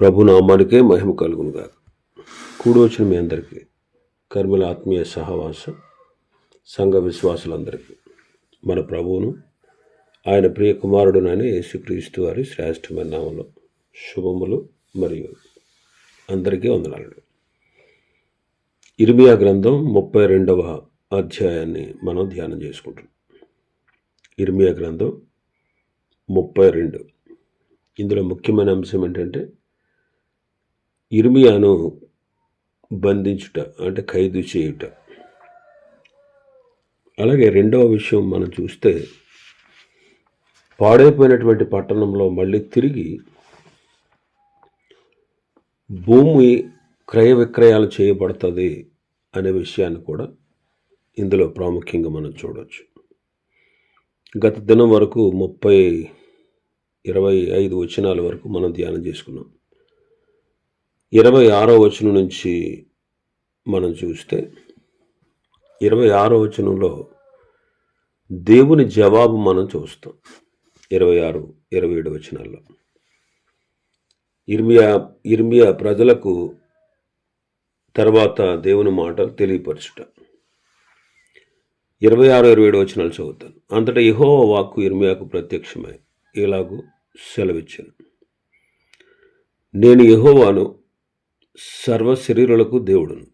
ప్రభునామానికే మహిమ కలుగునుగా కూడి వచ్చిన మీ అందరికీ కర్మల ఆత్మీయ సహవాసం సంఘ విశ్వాసులందరికీ మన ప్రభువును ఆయన ప్రియ కుమారుడునని యేసుక్రీస్తు వారి శ్రేష్టమైన నామంలో శుభములు మరియు అందరికీ వందనాలు. ఇర్మియా గ్రంథం ముప్పై రెండవ అధ్యాయాన్ని మనం ధ్యానం చేసుకుంటున్నాం. ఇర్మియా గ్రంథం ముప్పై రెండు. ఇందులో ముఖ్యమైన అంశం ఏంటంటే ఇర్మియాను బంధించుట అంటే ఖైదు చేయుట. అలాగే రెండవ విషయం మనం చూస్తే పాడైపోయినటువంటి పట్టణంలో మళ్ళీ తిరిగి భూమి క్రయ విక్రయాలు చేయబడుతుంది అనే విషయాన్ని కూడా ఇందులో ప్రాముఖ్యంగా మనం చూడవచ్చు గత దినం వరకు ముప్పై ఇరవై ఐదు వచనాల వరకు మనం ధ్యానం చేసుకున్నాం. ఇరవై ఆరో వచనం నుంచి మనం చూస్తే ఇరవై ఆరో వచనంలో దేవుని జవాబు మనం చూస్తాం. ఇరవై ఆరు ఇరవై ఏడు వచనాల్లో. ఇర్మియా ఇర్మియా ప్రజలకు తర్వాత దేవుని మాటలు తెలియపరచుట. ఇరవై ఆరు ఇరవై ఏడు వచనాలు చదువుతాను. అంతటా ఇహో వాక్కు ఇర్మియాకు ప్రత్యక్షమై ఇలాగూ సెలవిచ్చాను. నేను యహోవాను సర్వ శరీరులకు దేవుడును.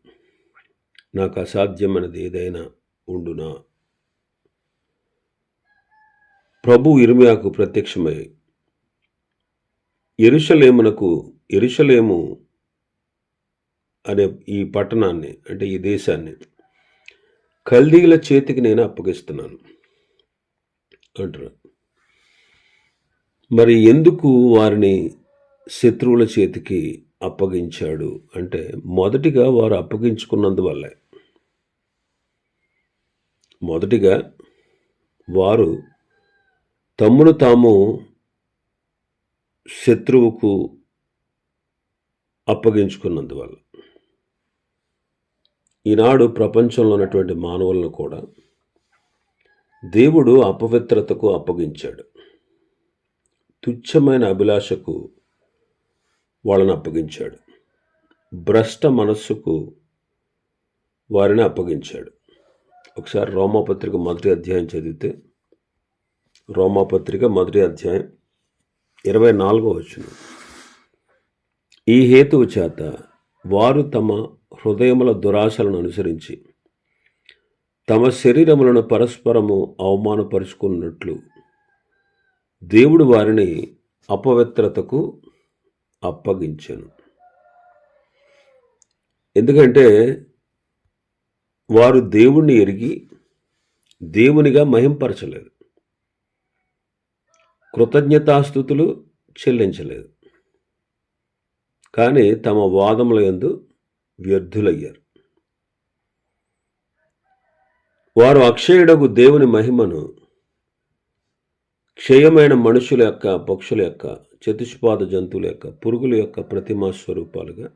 నాకు అసాధ్యమైనది ఏదైనా ఉండునా? ప్రభు ఇర్మియాకు ప్రత్యక్షమై ఎరుషలేమునకు ఎరుషలేము అనే ఈ పట్టణాన్ని అంటే ఈ దేశాన్ని కల్దీల చేతికి నేను అప్పగిస్తున్నాను. అంటారు. మరి ఎందుకు వారిని శత్రువుల చేతికి అప్పగించాడు. అంటే మొదటిగా వారు అప్పగించుకున్నందువల్లే మొదటిగా వారు తమ్మును తాము శత్రువుకు అప్పగించుకున్నందువల్ల ఈనాడు ప్రపంచంలో ఉన్నటువంటి మానవులను కూడా దేవుడు అపవిత్రతకు అప్పగించాడు. తుచ్చమైన అభిలాషకు వాళ్ళని అప్పగించాడు. భ్రష్ట మనస్సుకు వారిని అప్పగించాడు. ఒకసారి రోమాపత్రిక మొదటి అధ్యాయం చదివితే రోమాపత్రిక మొదటి అధ్యాయం ఇరవై నాలుగో వచ్చిన ఈ హేతువు చేత వారు తమ హృదయముల దురాశలను అనుసరించి తమ శరీరములను పరస్పరము అవమానపరుచుకున్నట్లు దేవుడు వారిని అపవిత్రతకు అప్పగించాను. ఎందుకంటే వారు దేవుణ్ణి ఎరిగి దేవునిగా మహింపరచలేదు. కృతజ్ఞతాస్థుతులు చెల్లించలేదు. కానీ తమ వాదముల యందు వ్యర్థులయ్యారు. వారు అక్షయుడకు దేవుని మహిమను క్షయమైన మనుషుల యొక్క పక్షుల యొక్క చతుష్పాద జంతువుల యొక్క పురుగుల యొక్క ప్రతిమా స్వరూపాలుగా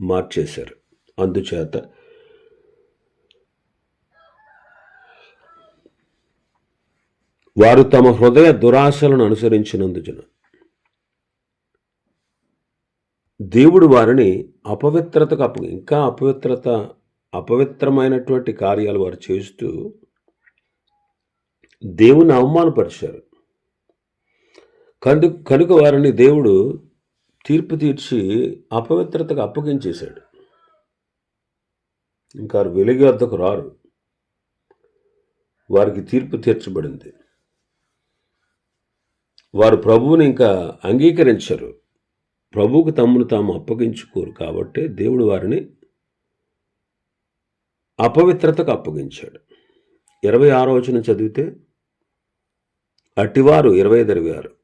మార్చేశారు. అందుచేత వారు తమ హృదయ దురాశలను అనుసరించినందున దేవుడు వారిని అపవిత్రతకు అప ఇంకా అపవిత్రత అపవిత్రమైనటువంటి కార్యాలు వారు చేస్తూ దేవుని అవమానపరిచారు. కందు కనుక వారిని దేవుడు తీర్పు తీర్చి అపవిత్రతకు అప్పగించేశాడు. ఇంకా వెలుగు వద్దకు రారు. వారికి తీర్పు తీర్చబడింది. వారు ప్రభువుని ఇంకా అంగీకరించరు. ప్రభువుకు తమ్మును తాము అప్పగించుకోరు కాబట్టి దేవుడు వారిని అపవిత్రతకు అప్పగించాడు. ఇరవై ఆరో వచనం చదివితే అట్టివారు ఇరవై ఐదు ఇరవై ఆరు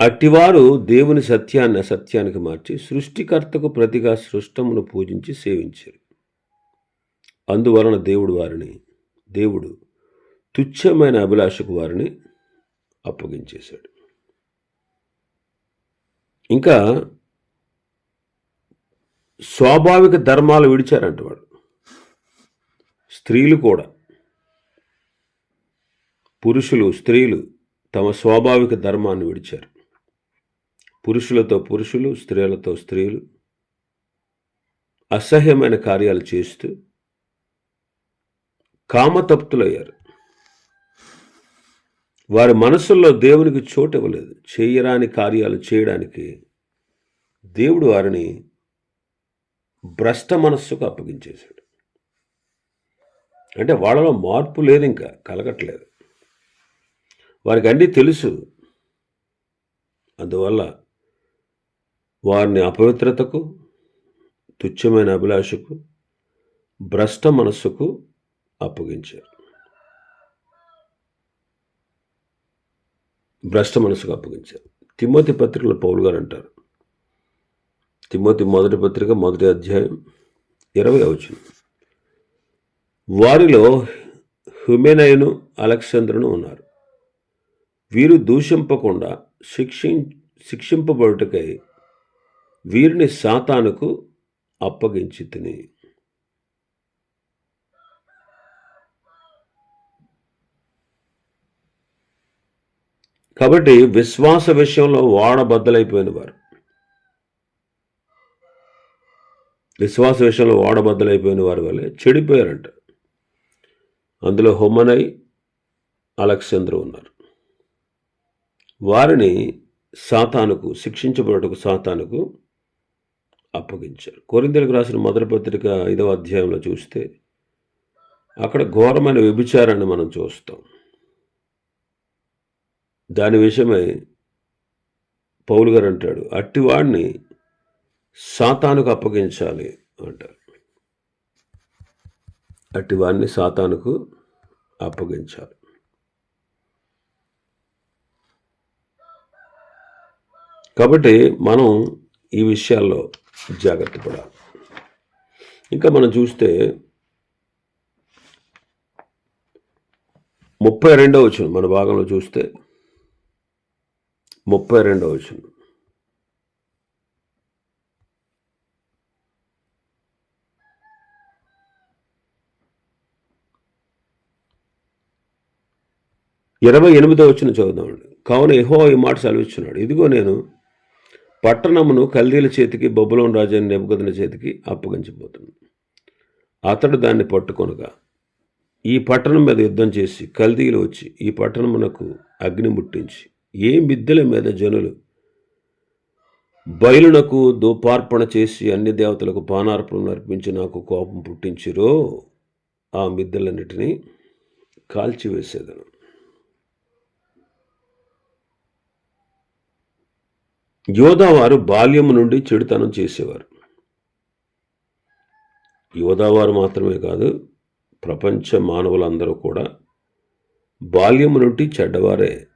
అట్టివారు దేవుని సత్యాన్ని అసత్యానికి మార్చి సృష్టికర్తకు ప్రతిగా సృష్టమును పూజించి సేవించారు. అందువలన దేవుడు వారిని దేవుడు తుచ్చమైన అభిలాషకు వారిని అప్పగించేశాడు. ఇంకా స్వాభావిక ధర్మాలు విడిచారంట వాడు. స్త్రీలు కూడా. పురుషులు స్త్రీలు తమ స్వాభావిక ధర్మాన్ని విడిచారు. పురుషులతో పురుషులు స్త్రీలతో స్త్రీలు. అసహ్యమైన కార్యాలు చేస్తూ కామతప్తులయ్యారు. వారి మనసుల్లో దేవునికి చోటు ఇవ్వలేదు. చేయరాని కార్యాలు చేయడానికి దేవుడు వారిని భ్రష్ట మనస్సుకు అప్పగించేశాడు. అంటే వాళ్ళలో మార్పు లేదు ఇంకా కలగట్లేదు. వారికి అన్నీ తెలుసు. అందువల్ల వారిని అపవిత్రతకు తుచ్చమైన అభిలాషకు భ్రష్ట మనస్సుకు అప్పగించారు. భ్రష్ట మనసుకు అప్పగించారు. తిమ్మోతి పత్రికలో పౌలు గారు అంటారు. తిమ్మోతి మొదటి పత్రిక మొదటి అధ్యాయం ఇరవై అవుతుంది వారిలో హ్యుమెనైను అలెక్సాంద్రను ఉన్నారు. వీరు దూషింపకుండా శిక్షి శిక్షింపబడుటకై వీరిని సాతానుకు అప్పగించి తిని. కాబట్టి విశ్వాస విషయంలో వాడబద్దలైపోయిన వారు. విశ్వాస విషయంలో వాడబద్దలైపోయిన వారి వల్లే చెడిపోయారంట. అందులో హొమ్మనై అలెక్సాంద్ర ఉన్నారు. వారిని సాతానుకు శిక్షించబడటకు సాతానుకు అప్పగించారు. కొరింతలకు రాసిన మొదటి పత్రిక ఐదవ అధ్యాయంలో చూస్తే అక్కడ ఘోరమైన వ్యభిచారాన్ని మనం చూస్తాం. దాని విషయమై పౌలు గారు అంటాడు అట్టివాడిని సాతానుకు అప్పగించాలి అంటారు. అట్టివాడిని సాతానుకు అప్పగించాలి. కాబట్టి మనం ఈ విషయాల్లో జాగ్రత్త పడాలి. ఇంకా మనం చూస్తే ముప్పై రెండవ వచ్చిన మన భాగంలో చూస్తే ముప్పై రెండవ వచ్చిన ఇరవై ఎనిమిదో వచ్చిన చదువుదామండి. కావున ఎహో ఈ మాట సెలవిస్తున్నాడు ఇదిగో నేను పట్టణమును కల్దీల చేతికి బొబ్బలోని రాజాని నెప్పుకొదిన చేతికి అప్పగించబోతుంది. అతడు దాన్ని పట్టుకొనగా ఈ పట్టణం మీద యుద్ధం చేసి కల్దీలు వచ్చి ఈ పట్టణమునకు అగ్ని ముట్టించి ఏ మిద్దెల మీద జనులు బయలునకు దూపార్పణ చేసి అన్ని దేవతలకు పానార్పణలు అర్పించి నాకు కోపం పుట్టించిరో ఆ మిద్దెలన్నిటినీ కాల్చివేసేదను. యోధావారు బాల్యము నుండి చెడుతనం చేసేవారు. యోధావారు మాత్రమే కాదు ప్రపంచ మానవులందరూ కూడా బాల్యము నుండి చెడ్డవారే.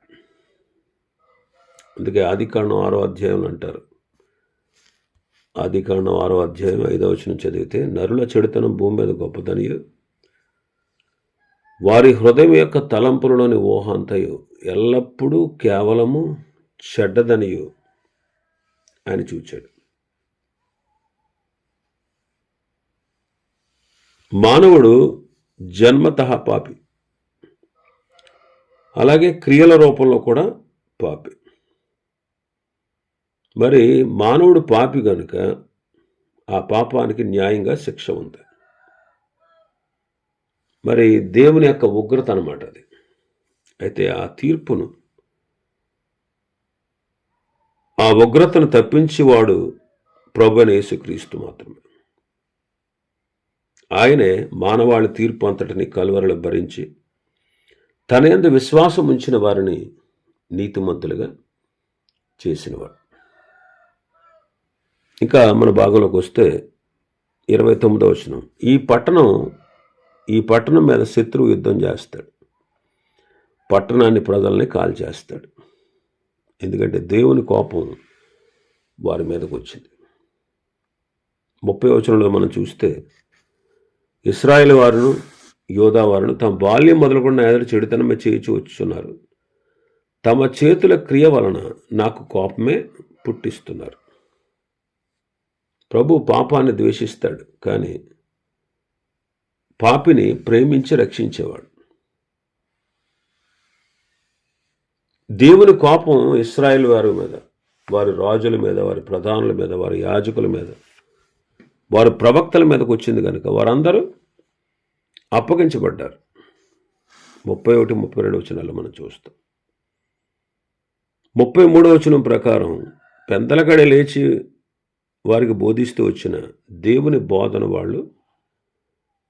అందుకే ఆదికాండం ఆరో అధ్యాయం అంటారు. ఆదికాండం ఆరో అధ్యాయం ఐదో వచనం చదివితే నరుల చెడుతనం భూమి మీద గొప్పదనియు వారి హృదయం యొక్క తలంపులలోని ఊహ అంతయు ఎల్లప్పుడూ కేవలము చెడ్డదనియు. ఆయన చూచాడు. మానవుడు జన్మత పాపి. అలాగే క్రియల రూపంలో కూడా పాపి. మరి మానవుడు పాపి కనుక ఆ పాపానికి న్యాయంగా శిక్ష ఉంది. మరి దేవుని యొక్క ఉగ్రత అనమాట అది. అయితే ఆ తీర్పును ఆ ఉగ్రతను తప్పించేవాడు ప్రభు యేసుక్రీస్తు మాత్రమే. ఆయనే మానవాళి తీర్పు అంతటిని కలువరలు భరించి తన ఎందు విశ్వాసం ఉంచిన వారిని నీతిమంతులుగా చేసినవాడు. ఇంకా మన భాగంలోకి వస్తే ఇరవై తొమ్మిదో వచనం. ఈ పట్టణం ఈ పట్టణం మీద శత్రువు యుద్ధం చేస్తాడు. పట్టణాన్ని ప్రజల్ని కాల్చేస్తాడు. ఎందుకంటే దేవుని కోపం వారి మీదకు వచ్చింది. ముప్పై వచనంలో మనం చూస్తే ఇస్రాయేల్ వారును యోధా వారును తమ బాల్యం మొదలుకున్న ఎదురు చెడుతనమే చేయించి వచ్చున్నారు తమ చేతుల క్రియ వలన నాకు కోపమే పుట్టిస్తున్నారు. ప్రభు పాపాన్ని ద్వేషిస్తాడు కానీ పాపిని ప్రేమించి రక్షించేవాడు. దేవుని కోపం ఇస్రాయేల్ వారి మీద వారి రాజుల మీద వారి ప్రధానుల మీద వారి యాజకుల మీద వారి ప్రవక్తల మీదకు వచ్చింది కనుక వారందరూ అప్పగించబడ్డారు. ముప్పై ఒకటి ముప్పై రెండు వచనాలు మనం చూస్తాం. ముప్పై మూడో వచనం ప్రకారం పెందలకడే లేచి వారికి బోధిస్తూ వచ్చిన దేవుని బోధన వాళ్ళు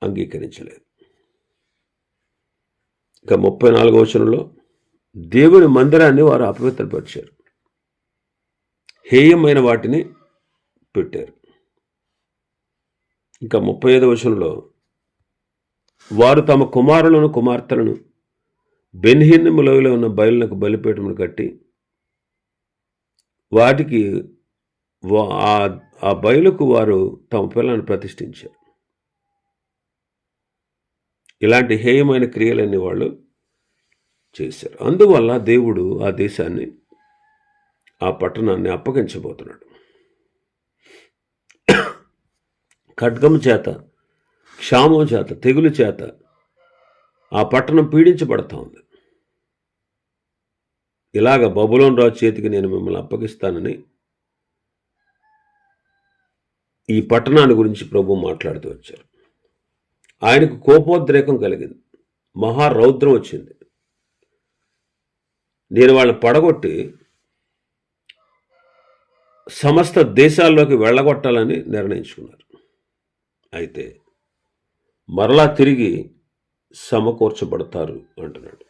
అంగీకరించలేదు. ఇక ముప్పై నాలుగో వచనంలో దేవుని మందిరాన్ని వారు అపవిత్రపరిచారు. హేయమైన వాటిని పెట్టారు. ఇంకా ముప్పై ఐదు వచనంలో వారు తమ కుమారులను కుమార్తెలను బెన్హిన్నిము లోయలో ఉన్న బయలునకు బలిపీఠమును కట్టి వాటికి ఆ- ఆ బయలుకు వారు తమ పిల్లలను ప్రతిష్ఠించారు. ఇలాంటి హేయమైన క్రియలన్నీ వాళ్ళు చేశారు. అందువల్ల దేవుడు ఆ దేశాన్ని ఆ పట్టణాన్ని అప్పగించబోతున్నాడు. ఖడ్గం చేత క్షామం చేత తెగులు చేత ఆ పట్టణం పీడించబడతా ఉంది. ఇలాగ బబులోన్ రాజు చేతికి నేను మిమ్మల్ని అప్పగిస్తానని ఈ పట్టణాన్ని గురించి ప్రభు మాట్లాడుతూ వచ్చారు. ఆయనకు కోపోద్రేకం కలిగింది. మహారౌద్రం వచ్చింది. నేను వాళ్ళని పడగొట్టి సమస్త దేశాల్లోకి వెళ్ళగొట్టాలని నిర్ణయించుకున్నారు. అయితే మరలా తిరిగి సమకూర్చబడతారు అంటున్నాడు.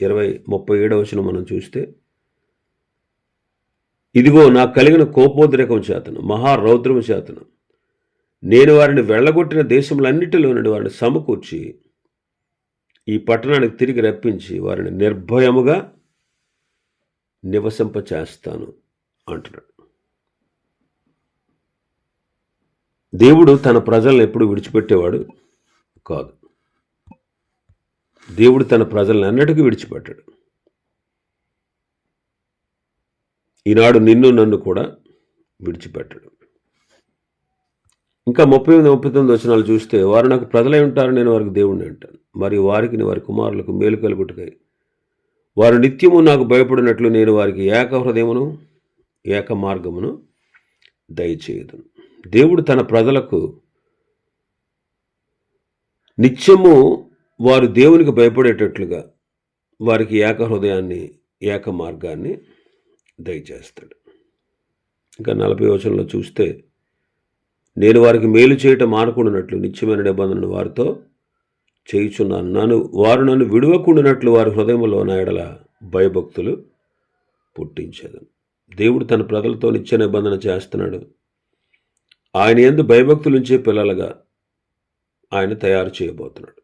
ఇరవై ముప్పై ఏడవ వచ్చిన మనం చూస్తే ఇదిగో నాకు కలిగిన కోపోద్రేకం చేతను మహారౌద్రము చేతను. నేను వారిని వెళ్ళగొట్టిన దేశములన్నిటిలో నుండి వారిని సమకూర్చి ఈ పట్టణానికి తిరిగి రప్పించి వారిని నిర్భయముగా నివసింప చేస్తాను అంటున్నాడు. దేవుడు తన ప్రజలను ఎప్పుడు విడిచిపెట్టేవాడు కాదు. దేవుడు తన ప్రజలను అన్నటికీ విడిచిపెట్టాడు. ఈనాడు నిన్ను నన్ను కూడా విడిచిపెట్టడు. ఇంకా ముప్పై ఎనిమిది ముప్పై తొమ్మిది వచనాలు చూస్తే వారు నాకు ప్రజలై ఉంటారు నేను వారికి దేవుడిని అంటాను మరియు వారికి వారి కుమారులకు మేలు కలుగుటకై. వారు నిత్యము నాకు భయపడినట్లు నేను వారికి ఏక హృదయమును ఏక మార్గమును దయచేయదు దేవుడు తన ప్రజలకు నిత్యము వారు దేవునికి భయపడేటట్లుగా వారికి ఏక హృదయాన్ని ఏక మార్గాన్ని దయచేస్తాడు. ఇంకా నలభై వచనంలో చూస్తే నేను వారికి మేలు చేయటం మానకుండానట్లు నిత్యమైన నిబంధనను వారితో చేయుచున్నాను. నన్ను వారు నన్ను విడవకుండానట్లు వారి హృదయంలో నా ఎడల భయభక్తులు పుట్టించేది దేవుడు తన ప్రజలతో నిత్య నిబంధన చేస్తున్నాడు. ఆయన ఎందు భయభక్తులుంచే పిల్లలుగా ఆయన తయారు చేయబోతున్నాడు.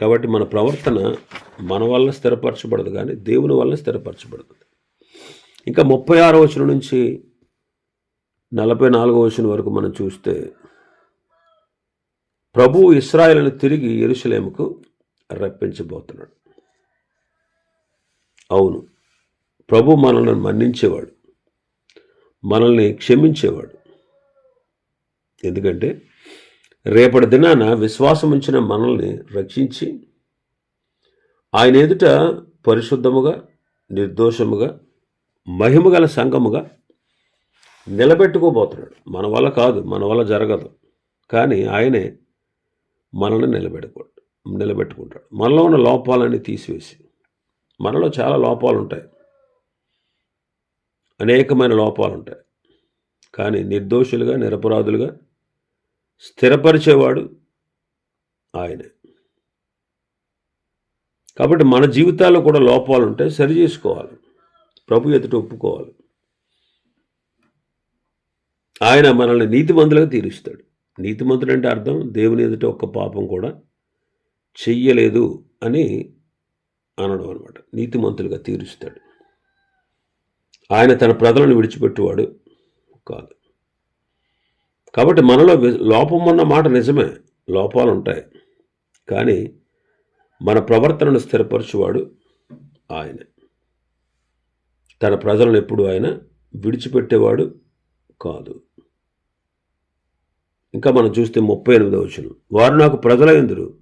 కాబట్టి మన ప్రవర్తన మన వల్ల స్థిరపరచబడదు కానీ దేవుని వల్ల స్థిరపరచబడుతుంది ఇంకా ముప్పై ఆరో వచనం నుంచి నలభై నాలుగో వచనం వరకు మనం చూస్తే ప్రభు ఇస్రాయలను తిరిగి ఎరుసలేముకు రప్పించబోతున్నాడు. అవును ప్రభు మనల్ని మన్నించేవాడు మనల్ని క్షమించేవాడు. ఎందుకంటే రేపటి దినాన విశ్వాసం ఉంచిన మనల్ని రక్షించి ఆయన ఎదుట పరిశుద్ధముగా నిర్దోషముగా మహిమగల సంఘముగా నిలబెట్టుకోబోతున్నాడు. మన వల్ల కాదు మన వల్ల జరగదు. కానీ ఆయనే మనల్ని నిలబెట్టుకో నిలబెట్టుకుంటాడు. మనలో ఉన్న లోపాలన్నీ తీసివేసి మనలో చాలా లోపాలు ఉంటాయి అనేకమైన లోపాలు ఉంటాయి కానీ నిర్దోషులుగా నిరపరాధులుగా స్థిరపరిచేవాడు ఆయనే. కాబట్టి మన జీవితాల్లో కూడా లోపాలు ఉంటాయి సరి చేసుకోవాలి. ప్రభు ఎదుట ఒప్పుకోవాలి. ఆయన మనల్ని నీతిమంతులుగా తీరుస్తాడు. నీతిమంతుడు అంటే అర్థం దేవుని ఎదుట ఒక్క పాపం కూడా చెయ్యలేదు అని అనడం అనమాట నీతిమంతులుగా తీరుస్తాడు. ఆయన తన ప్రజలను విడిచిపెట్టువాడు కాదు. కాబట్టి మనలో వి- లోపం ఉన్న మాట నిజమే. లోపాలు ఉంటాయి. కానీ మన ప్రవర్తనను స్థిరపరచువాడు ఆయన. తన ప్రజలను ఎప్పుడు ఆయన విడిచిపెట్టేవాడు కాదు. ఇంకా మనం చూస్తే ముప్పై ఎనిమిదవ వచనం. వారు నాకు ప్రజలైందురు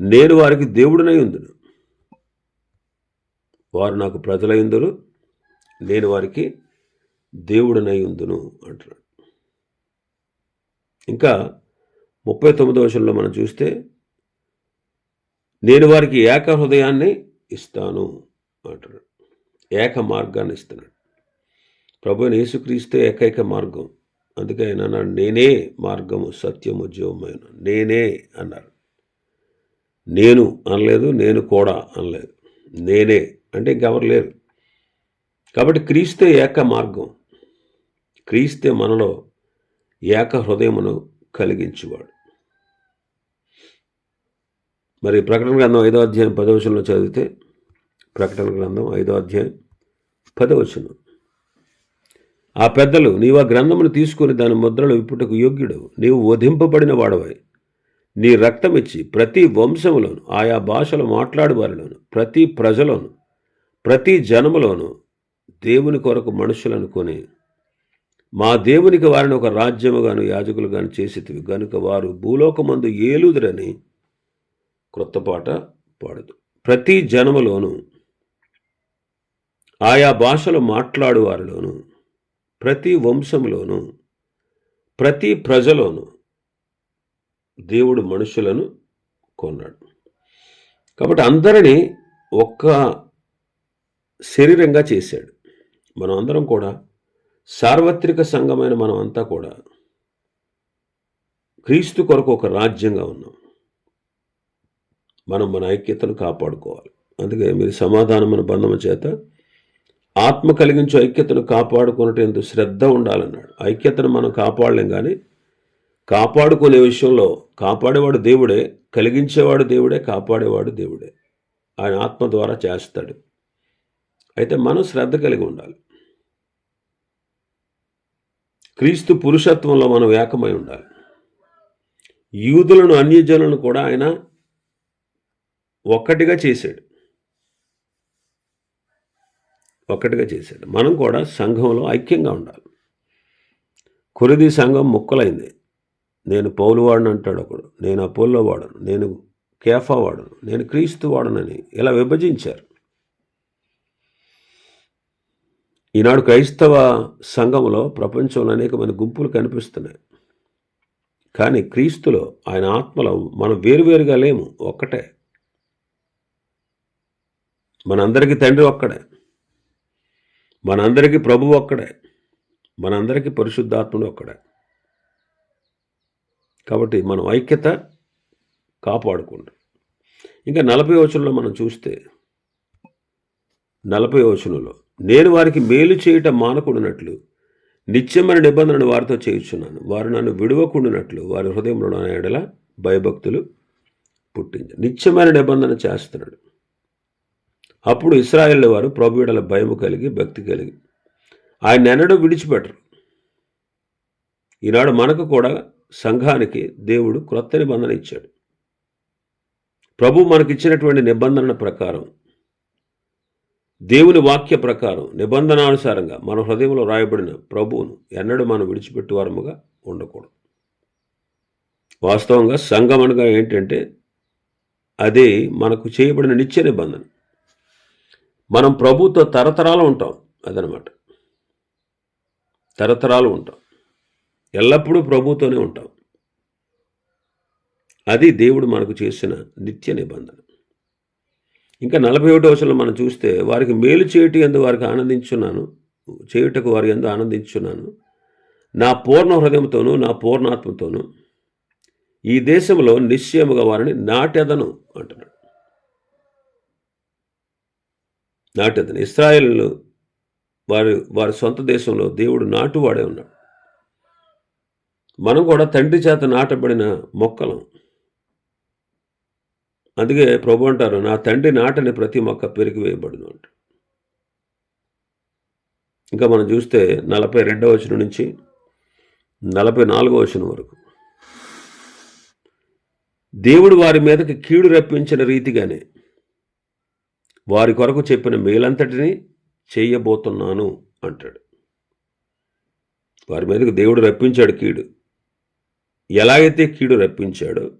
నేను వారికి దేవుడినై ఉందును వారు నాకు ప్రజలైందురు నేను వారికి దేవుడినై ఉందును అంటున్నాడు. ఇంకా ముప్పై తొమ్మిదో వచనంలో మనం చూస్తే నేను వారికి ఏక హృదయాన్ని ఇస్తాను అంటున్నాడు. ఏక మార్గాన్ని ఇస్తున్నాడు. ప్రభు అయిన యేసుక్రీస్తే ఏకైక మార్గం. అందుకే ఆయన అన్నాడు నేనే మార్గము సత్యము జీవమైన నేనే అన్నారు నేను అనలేదు నేను కూడా అనలేదు నేనే అంటే ఇంకెవరు లేరు. కాబట్టి క్రీస్తే ఏక మార్గం క్రీస్తే మనలో ఏక హృదయమును కలిగించువాడు. మరి ప్రకటన గ్రంథం ఐదో అధ్యాయం పదవచనంలో చదివితే ప్రకటన గ్రంథం ఐదో అధ్యాయం పదవచనం ఆ పెద్దలు నీవు ఆ గ్రంథమును తీసుకుని దాని ముద్రలు విప్పుటకు యోగ్యుడు. నీవు వధింపబడిన వాడవై. నీ రక్తమిచ్చి ప్రతి వంశములోను ఆయా భాషలు మాట్లాడేవారిలోను ప్రతి ప్రజలోను ప్రతి జనములోను దేవుని కొరకు మనుషులను కొని మా దేవునికి వారిని ఒక రాజ్యముగాను యాజకులుగాను చేసేటివి. గనుక వారు భూలోకమందు ఏలుదురని క్రొత్త పాట పాడదు. ప్రతి జనములోను ఆయా భాషలు మాట్లాడేవారిలోనూ ప్రతి వంశంలోనూ ప్రతి ప్రజలోనూ దేవుడు మనుషులను కొన్నాడు. కాబట్టి అందరినీ ఒక్క శరీరంగా చేశాడు. మనం అందరం కూడా సార్వత్రిక సంఘమైన మనం అంతా కూడా క్రీస్తు కొరకు ఒక రాజ్యంగా ఉన్నాం. మనం మన ఐక్యతను కాపాడుకోవాలి. అందుకే మీరు సమాధానమైన బంధము చేత ఆత్మ కలిగించే ఐక్యతను కాపాడుకున్నట్టు శ్రద్ధ ఉండాలన్నాడు. ఐక్యతను మనం కాపాడలేం కానీ కాపాడుకునే విషయంలో కాపాడేవాడు దేవుడే కలిగించేవాడు దేవుడే కాపాడేవాడు దేవుడే. ఆయన ఆత్మ ద్వారా చేస్తాడు. అయితే మనం శ్రద్ధ కలిగి ఉండాలి. క్రీస్తు పురుషత్వంలో మనం ఏకమై ఉండాలి. యూదులను అన్యజనులను కూడా ఆయన ఒక్కటిగా చేశాడు. ఒక్కటిగా చేశాడు. మనం కూడా సంఘంలో ఐక్యంగా ఉండాలి. కురిది సంఘం ముక్కలైంది. నేను పౌలు వాడను అంటాడు ఒకడు. నేను అపోల్లో వాడను. నేను కేఫా వాడను. నేను క్రీస్తు వాడనని ఇలా విభజించారు. ఈనాడు క్రైస్తవ సంఘంలో ప్రపంచంలో అనేకమైన గుంపులు కనిపిస్తున్నాయి. కానీ క్రీస్తులో ఆయన ఆత్మలో మనం వేరువేరుగా లేము. ఒక్కటే. మనందరికీ తండ్రి ఒక్కడే. మనందరికీ ప్రభు ఒక్కడే. మనందరికీ పరిశుద్ధాత్ముడు ఒక్కడే. కాబట్టి మనం ఐక్యత కాపాడుకుంటాం ఇంకా నలభై వచనంలో మనం చూస్తే నలభై వచనంలో నేను వారికి మేలు చేయట మానకుండానట్లు నిత్యమైన నిబంధనను వారితో చేయించున్నాను. వారు నన్ను విడవకుండానట్లు వారి హృదయంలో నా ఎడల భయభక్తులు పుట్టింది నిత్యమైన నిబంధన చేస్తున్నాడు. అప్పుడు ఇస్రాయేల్ వారు ప్రభుడల భయము కలిగి భక్తి కలిగి. ఆయన ఎన్నడూ విడిచిపెట్టరు. ఈనాడు మనకు కూడా సంఘానికి దేవుడు క్రొత్త నిబంధన ఇచ్చాడు. ప్రభు మనకిచ్చినటువంటి నిబంధన ప్రకారం దేవుని వాక్య ప్రకారం నిబంధనానుసారంగా మన హృదయంలో రాయబడిన ప్రభువును ఎన్నడూ మనం విడిచిపెట్టువారముగా ఉండకూడదు. వాస్తవంగా సంఘం అనగా ఏంటంటే అదే మనకు చేయబడిన నిత్య నిబంధన. మనం ప్రభుతో తరతరాలు ఉంటాం. అదనమాట. తరతరాలు ఉంటాం. ఎల్లప్పుడూ ప్రభుతోనే ఉంటాం. అది దేవుడు మనకు చేసిన నిత్య నిబంధన. ఇంకా నలభై ఒకటి మనం చూస్తే వారికి మేలు చేయటి ఎందు వారికి ఆనందించున్నాను చేయుటకు వారి ఎందు ఆనందించున్నాను నా పూర్ణ హృదయంతోనూ నా పూర్ణాత్మతోనూ ఈ దేశంలో నిశ్చయముగా వారిని నాటెదను అంటున్నాడు. నాటెదను ఇస్రాయేల్ వారి వారి సొంత దేశంలో దేవుడు నాటువాడే ఉన్నాడు. మనం కూడా తండ్రి చేత నాటబడిన మొక్కలం. అందుకే ప్రభు అంటారు నా తండ్రి నాటని ప్రతి మొక్క పెరిగి వేయబడును అంట. ఇంకా మనం చూస్తే నలభై రెండవ వచనం నుంచి నలభై నాలుగవ వచనం వరకు. దేవుడు వారి మీదకి కీడు రప్పించిన రీతిగానే వారి కొరకు చెప్పిన మేలంతటిని చేయబోతున్నాను అంటాడు. వారి మీదకి దేవుడు రప్పించాడు కీడు. ఎలాగైతే కీడు రప్పించాడో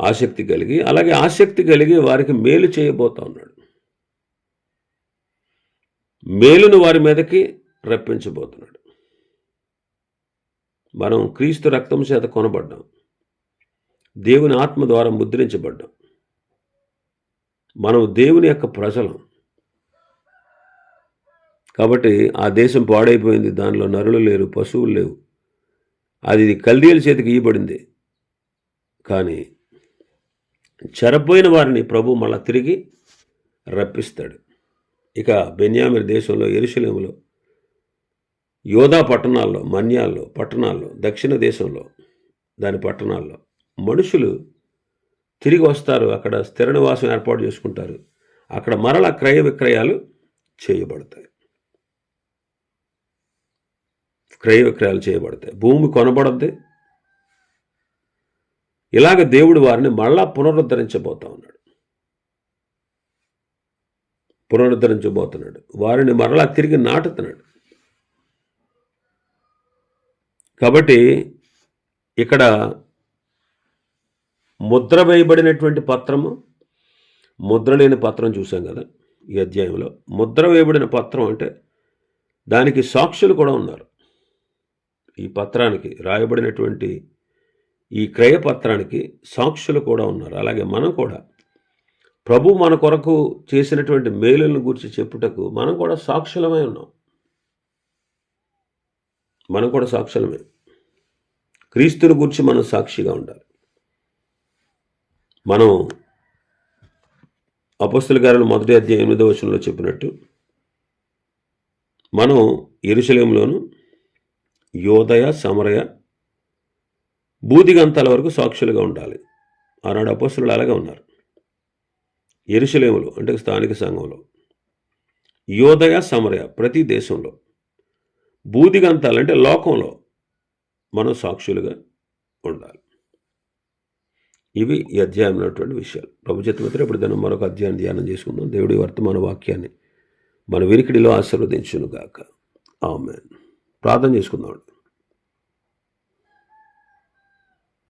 ఆసక్తి కలిగి అలాగే ఆసక్తి కలిగి వారికి మేలు చేయబోతా ఉన్నాడు. మేలును వారి మీదకి రప్పించబోతున్నాడు. మనం క్రీస్తు రక్తం చేత కొనబడ్డాం. దేవుని ఆత్మ ద్వారా ముద్రించబడ్డాం. మనం దేవుని యొక్క ప్రజలం. కాబట్టి ఆ దేశం పాడైపోయింది దానిలో నరులు లేరు పశువులు లేవు. అది కల్దీల చేతికి ఇయ్యబడింది. కానీ చెరపోయిన వారిని ప్రభు మళ్ళా తిరిగి రప్పిస్తాడు. ఇక బెన్యామిర్ దేశంలో ఎరుశలేములో యోధా పట్టణాల్లో మన్యాల్లో పట్టణాల్లో దక్షిణ దేశంలో దాని పట్టణాల్లో మనుషులు తిరిగి వస్తారు. అక్కడ స్థిర నివాసం ఏర్పాటు చేసుకుంటారు. అక్కడ మరల క్రయ విక్రయాలు చేయబడతాయి. క్రయ విక్రయాలు చేయబడతాయి. భూమి కొనబడద్ది. ఇలాగ దేవుడు వారిని మళ్ళా పునరుద్ధరించబోతా ఉన్నాడు. పునరుద్ధరించబోతున్నాడు. వారిని మరలా తిరిగి నాటుతున్నాడు. కాబట్టి ఇక్కడ ముద్ర వేయబడినటువంటి పత్రము ముద్ర లేని పత్రం చూసాం కదా ఈ అధ్యాయంలో. ముద్ర వేయబడిన పత్రం అంటే దానికి సాక్షులు కూడా ఉన్నారు. ఈ పత్రానికి రాయబడినటువంటి ఈ క్రయ పత్రానికి సాక్షులు కూడా ఉన్నారు. అలాగే మనం కూడా ప్రభు మన కొరకు చేసినటువంటి మేలులను గురించి చెప్పుటకు మనం కూడా సాక్షులమై ఉన్నాం. మనం కూడా సాక్షులమే. క్రీస్తుని గురించి మనం సాక్షిగా ఉండాలి. మనం అపస్తుల గారు మొదటి అధ్యాయం ఎనిమిదో వచనంలో చెప్పినట్టు మనం ఎరుశలేంలోను యోదయ సమరయ బూదిగంతాల వరకు సాక్షులుగా ఉండాలి. ఆనాడు అపస్తులు అలాగే ఉన్నారు. ఎరుశలేములు అంటే స్థానిక సంఘంలో. యోదయ సమరయ ప్రతి దేశంలో. బూదిగంతాలు అంటే లోకంలో మనం సాక్షులుగా ఉండాలి. ఇవి ఈ అధ్యాయంలో ఉన్నటువంటి విషయాలు. ప్రభు చిత్తమిత్ర ఇప్పుడు దాన్ని మరొక అధ్యాయం ధ్యానం చేసుకుందాం. దేవుడి వర్తమాన వాక్యాన్ని మన వినికిడిలో ఆశీర్వదించును గాక ఆమె ప్రార్థన చేసుకుందాం